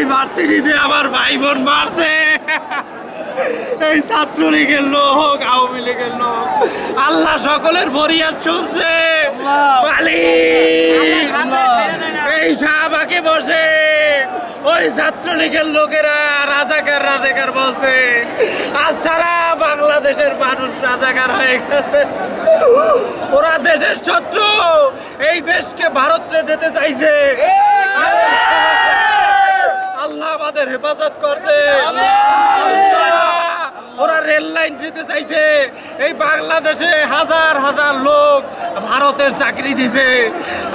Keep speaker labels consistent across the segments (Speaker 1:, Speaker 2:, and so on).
Speaker 1: এই ভার্সিটিতে আমার ভাই বোন মারছে। এই ছাত্রলীগের লোক আওয়ামী লীগের লোক। আল্লাহ সকলের ফরিয়াদ শুনছে। মালিক। এই শাহবাগে বসে। ওই ছাত্রলীগের লোকেরা রাজাকার রাজাকার বলছে আজ সারা বাংলাদেশের মানুষ রাজাকার হয়ে গেছে। ওরা দেশের শত্রু। এই দেশকে ভারতে যেতে চাইছে আল্লাহ আমাদের হেফাজত করছে। ওরা রেল লাইন দিতে চাইছে। এই বাংলাদেশে হাজার হাজার লোক ভারতের চাকরি দিছে।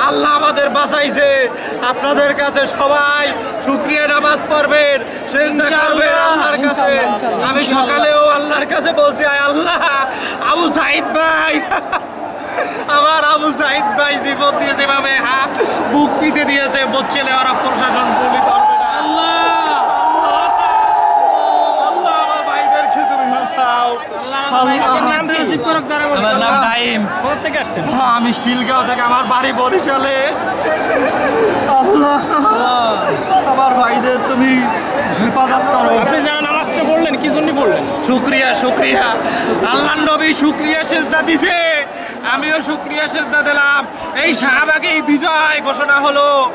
Speaker 1: আল্লাহ আমাদের বাঁচাইছে। আপনাদের কাছে সবাই শুক্রিয়া নামাজ পড়বেন চেষ্টা করবেন আল্লাহর কাছে। আমি সকালেও আল্লাহর কাছে বলছি আয় আল্লাহ আবু সাইদ ভাই। আমার আবু সাইদ ভাই জীবন দিয়ে যেভাবে হা বুক পিতে দিয়েছে বচ্চেলে ওরা প্রশাসন গুলি করবে না আল্লাহ আমার ভাইদেরকে তুমি বাঁচাও আল্লাহ
Speaker 2: আমার নাম নাইম
Speaker 1: হ্যাঁ, আমি খিলগাঁও থেকে আমার বাড়ি বরিশালে। আল্লাহ। আমার ভাইদের তুমি হেফাজত করো।
Speaker 3: আপনি যারা নামাজটা পড়লেন কি জন্য পড়লেন?
Speaker 1: শুক্রিয়া শুক্রিয়া। আল্লাহ নবী শুক্রিয়া সেজদা দিছে। আমিও শুক্রিয়া সেজদা দিলাম। এই শাহবাগে এই বিজয় ঘোষণা হলো।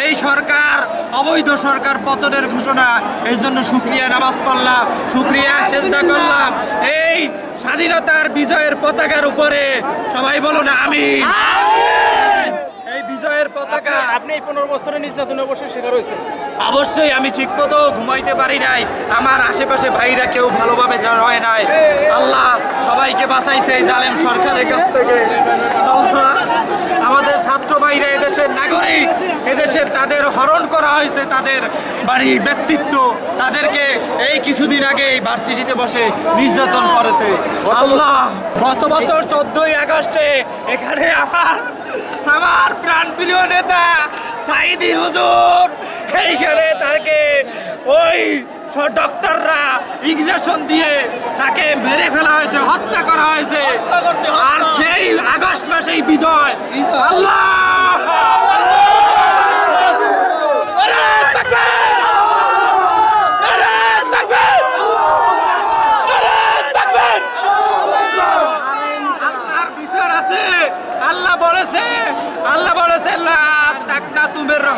Speaker 1: এই সরকার অবৈধ সরকার পতনের ঘোষণা। এই জন্য শুক্রিয়া নামাজ পড়লাম শুক্রিয়া সেজদা করলাম। এই স্বাধীনতার বিজয়ের পতাকার উপরে সবাই বলুন আমি এই বিজয়ের পতাকা।
Speaker 3: আপনি পনেরো বছরের অবশ্যই শিকার হয়েছেন।
Speaker 1: অবশ্যই আমি ঘুমাইতে পারি নাই। আমার আশেপাশে ভাইরা কেউ ভালোভাবে রয় নাই। আল্লাহ সবাইকে বাঁচাইছে এই জালেম সরকারের কাছ থেকে। ভাইরা এদেশের নাগরিক এদেশের তাদের হরণ করা হয়েছে তাদের বাড়ি ব্যক্তিত্ব তাদেরকে এই কিছুদিন আগে এই ভার্সিটিতে বসে নির্যাতন করেছে। আল্লাহ গত বছর চোদ্দই আগস্টে এখানে আমার আমার প্রাণপ্রিয় নেতা সাইদি হুজুর এইখানে তাকে ওই ডক্টররা ইঞ্জেকশন দিয়ে তাকে মেরে ফেলা হয়েছে হত্যা করা হয়েছে। আর সেই আগস্ট মাসেই বিজয়। আল্লাহ আল্লাহর বিচার আছে আল্লাহ বলেছে আল্লাহ বলেছে লা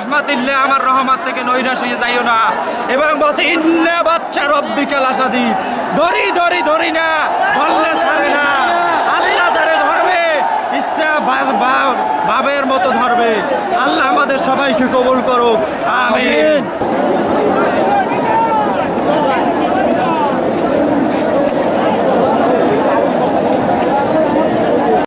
Speaker 1: তুমের আমার রহমত থেকে নৈরাশ হয়ে যাইও না। এবং বলছে, ইন্না বাচ্চা রব্বিকাল আসাদি ধরি ধরি ধরি না ধরলে ছাড়ে না। আল্লাহ যারে ধরবে, ইচ্ছা বাবের মতো ধরবে। আল্লাহ আমাদের সবাইকে কবুল করুক। আমিন।